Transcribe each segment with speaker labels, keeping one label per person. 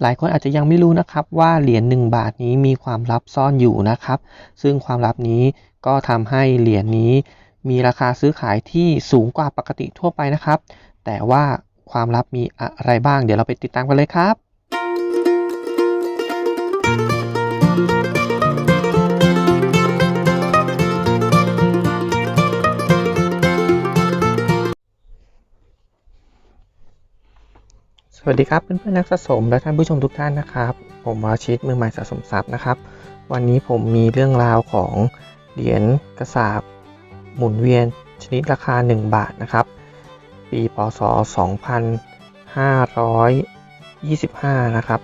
Speaker 1: หลายคนอาจจะยังไม่รู้นะครับว่าเหรียญ1บาทนี้มีความลับซ่อนอยู่นะครับ ซึ่งความลับนี้ก็ทำให้เหรียญนี้ มีราคาซื้อขายที่สูงกว่าปกติทั่วไปนะครับ แต่ว่าความลับมีอะไรบ้าง เดี๋ยวเราไปติดตามกันเลยครับ วัสดีครับเพื่อนๆนักสะสมและท่านผู้ชมทุกท่านนะครับ ผมวาชิตมือใหม่สะสมทรัพย์นะครับ วันนี้ผมมีเรื่องราวของเหรียญกระสาบหมุนเวียนชนิดราคา 1 บาทนะครับ ปีพศ 2525 นะครับ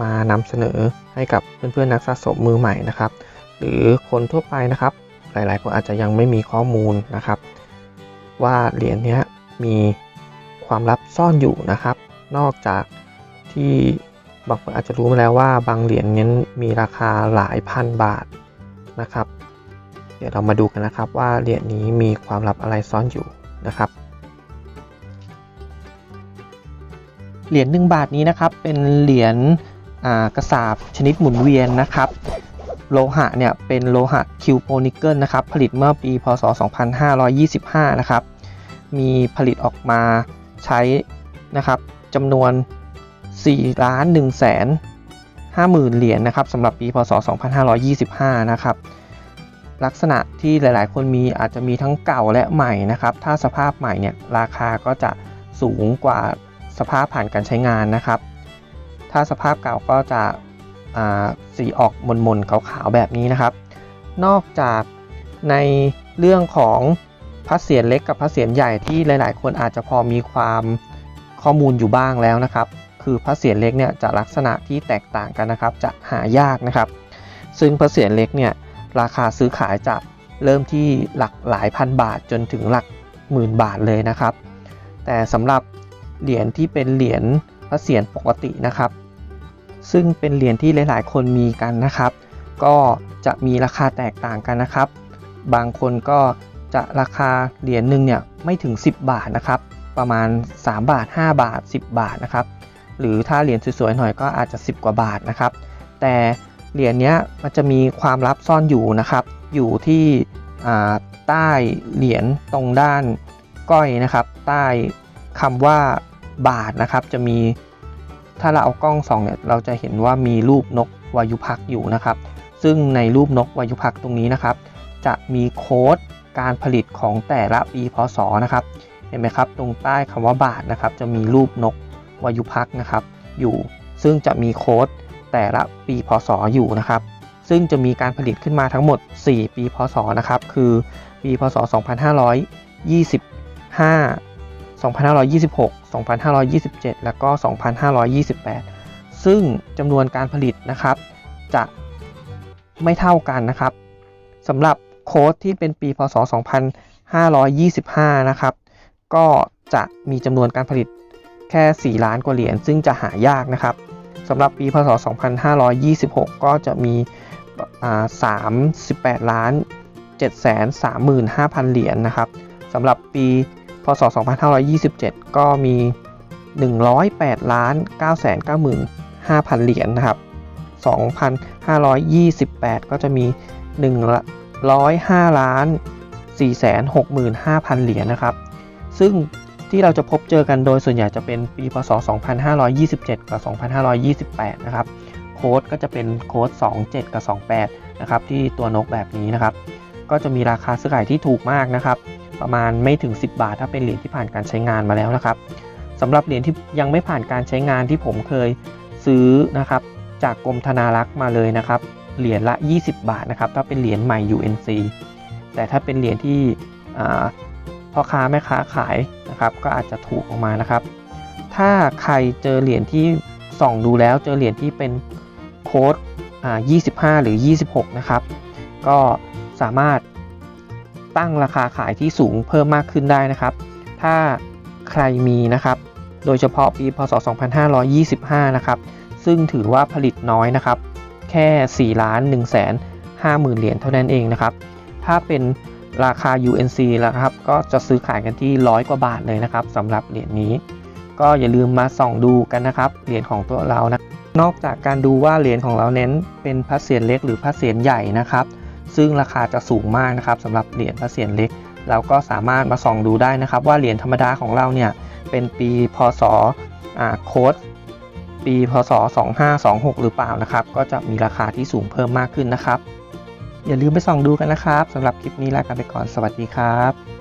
Speaker 1: มานำเสนอให้กับเพื่อนๆนักสะสมมือใหม่นะครับ หรือคนทั่วไปนะครับ หลายๆคนอาจจะยังไม่มีข้อมูลนะครับ ว่าเหรียญนี้มีความลับซ่อนอยู่นะครับ นอกจากที่บางคนอาจจะรู้มาแล้วว่าบางเหรียญนี้มีราคาหลายพันบาทนะครับ เดี๋ยวเรามาดูกันนะครับว่าเหรียญนี้มีความลับอะไรซ่อนอยู่นะครับ เหรียญ1บาทนี้นะครับเป็นเหรียญกระสาบชนิดหมุนเวียนนะครับ โลหะเนี่ยเป็นโลหะคิวโปนิกเกิลนะครับผลิตเมื่อปีพศ 2525 นะครับ มีผลิตออกมาใช้นะครับ จำนวน 4 ล้าน1แสน5หมื่นเหรียญนะครับสำหรับปีพศ 2525 นะครับลักษณะที่หลาย ๆ คนมีอาจจะมีทั้งเก่าและใหม่นะครับ ถ้าสภาพใหม่เนี่ยราคาก็จะสูงกว่าสภาพผ่านการใช้งานนะครับ ถ้าสภาพเก่าก็จะสีออกมนๆขาวๆแบบนี้นะครับ นอกจากในเรื่องของพระเศียรเล็กกับพระเศียรใหญ่ที่หลาย ๆ คนอาจจะพอมีความ ข้อมูลอยู่บ้างแล้วนะครับ คือพระเศียรเล็กเนี่ยจะลักษณะที่แตกต่างกันนะครับ จะหายากนะครับ ซึ่งพระเศียรเล็กเนี่ยราคาซื้อขายจะเริ่มที่หลักหลายพันบาทจนถึงหลักหมื่นบาทเลยนะครับ แต่สำหรับเหรียญที่เป็นเหรียญพระเศียรปกตินะครับ ซึ่งเป็นเหรียญที่หลาย ๆ คนมีกันนะครับ ก็จะมีราคาแตกต่างกันนะครับ บางคนก็จะราคาเหรียญหนึ่งเนี่ยไม่ถึง 10 บาทนะครับ ประมาณ 3 บาท 5 บาท 10 บาทนะครับหรือถ้าเหรียญสวยๆหน่อยก็อาจจะ 10 กว่าบาทนะครับ แต่เหรียญนี้มันจะมีความลับซ่อนอยู่นะครับ อยู่ที่ใต้เหรียญตรงด้านก้อยนะครับ ใต้คำว่าบาทนะครับ จะมีถ้าเราเอากล้องส่องเนี่ยเราจะเห็นว่ามีรูปนกวายุพักอยู่นะครับ ซึ่งในรูปนกวายุพักตรงนี้นะครับ จะมีโค้ดการผลิตของแต่ละปีพศนะครับ ห็นไหมครับ ตรงใต้คำว่าบาทนะครับ จะมีรูปนกวายุพักนะครับ อยู่ซึ่งจะมีโค้ดแต่ละปีพศอยู่นะครับ ซึ่งจะมีการผลิตขึ้นมาทั้งหมด 4 ปีพศนะครับ คือปีพศ 2525 2526 2527 แล้วก็ 2528 ซึ่งจำนวนการผลิตนะครับ จะไม่เท่ากันนะครับสำหรับโค้ดที่เป็นปีพศ 2525 นะครับ ก็จะมีจำนวนการผลิตแค่ 4 ล้านกว่าเหรียญซึ่งจะหายากนะครับสำหรับปีพศ 2526 ก็จะมี38ล้าน735,000 เหรียญนนะครับสำหรับปีพศ 2527 ก็มี 108ล้าน995,000 เหรียญนนะครับ 2528 ก็จะมี 105ล้าน465,000 เหรียญนนะครับ ซึ่งที่เราจะพบเจอกันโดยส่วนใหญ่จะเป็นปีพศ 2527 กับ 2528 นะครับ โค้ดก็จะเป็นโค้ด 27 กับ 28 นะครับ ที่ตัวนกแบบนี้นะครับ ก็จะมีราคาซื้อขายที่ถูกมากนะครับ ประมาณไม่ถึง 10 บาท ถ้าเป็นเหรียญที่ผ่านการใช้งานมาแล้วนะครับสำหรับเหรียญที่ยังไม่ผ่านการใช้งานที่ผมเคยซื้อนะครับ จากกรมธนารักษ์มาเลยนะครับ เหรียญละ 20 บาทนะครับ ถ้าเป็นเหรียญใหม่ UNC แต่ถ้าเป็นเหรียญที่ พ่อค้าแม่ค้าขายนะครับ ก็อาจจะถูกออกมานะครับ ถ้าใครเจอเหรียญที่ส่องดูแล้วเจอเหรียญที่เป็นโค้ด25 หรือ 26 นะครับ ก็สามารถตั้งราคาขายที่สูงเพิ่มมากขึ้นได้นะครับ ถ้าใครมีนะครับ โดยเฉพาะปีพศ 2525 นะครับ ซึ่งถือว่าผลิตน้อยนะครับ แค่ 4 ล้าน1แสน5หมื่นเหรียญเท่านั้นเองนะครับ ถ้าเป็น ราคา UNC แล้วครับ ก็จะซื้อขายกันที่ร้อยกว่าบาทเลยนะครับสำหรับเหรียญนี้ ก็อย่าลืมมาส่องดูกันนะครับเหรียญของตัวเรานะนอกจากการดูว่าเหรียญของเราเน้นเป็นพระเศียรเล็กหรือพระเศียรใหญ่นะครับ ซึ่งราคาจะสูงมากนะครับสำหรับเหรียญพระเศียรเล็ก เราก็สามารถมาส่องดูได้นะครับ ว่าเหรียญธรรมดาของเราเนี่ยเป็นปีพศโค้ดปีพศ 2526 หรือเปล่านะครับ ก็จะมีราคาที่สูงเพิ่มมากขึ้นนะครับ อย่าลืมไปส่องดูกันนะครับสำหรับคลิปนี้ลากันไปก่อนสวัสดีครับ